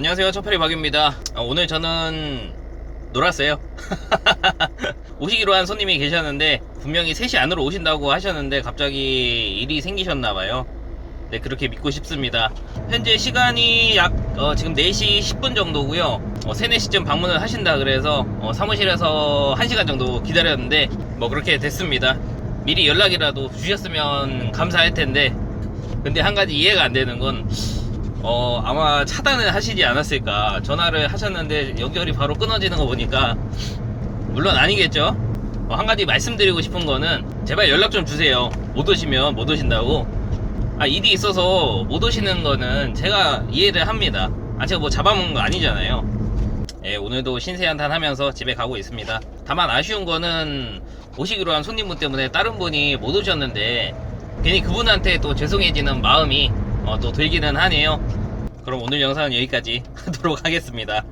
안녕하세요. 초페리 박입니다. 어, 오늘 저는 놀았어요. 오시기로 한 손님이 계셨는데 분명히 3시 안으로 오신다고 하셨는데 갑자기 일이 생기셨나봐요. 네 그렇게 믿고 싶습니다. 현재 시간이 약 어, 지금 4시 10분 정도고요. 어, 3, 4시쯤 방문을 하신다 그래서 어, 사무실에서 1시간 정도 기다렸는데 뭐 그렇게 됐습니다. 미리 연락이라도 주셨으면 감사할 텐데. 근데 한 가지 이해가 안 되는 건 어, 아마 차단을 하시지 않았을까. 전화를 하셨는데 연결이 바로 끊어지는 거 보니까 물론 아니겠죠. 어, 한 가지 말씀드리고 싶은 거는 제발 연락 좀 주세요. 못 오시면 못 오신다고. 아, 일이 있어서 못 오시는 거는 제가 이해를 합니다. 아, 제가 뭐 잡아먹은 거 아니잖아요. 예, 오늘도 신세한탄 하면서 집에 가고 있습니다. 다만 아쉬운 거는 오시기로 한 손님분 때문에 다른 분이 못 오셨는데 괜히 그분한테 또 죄송해지는 마음이 어, 또 들기는 하네요. 그럼 오늘 영상은 여기까지 하도록 하겠습니다.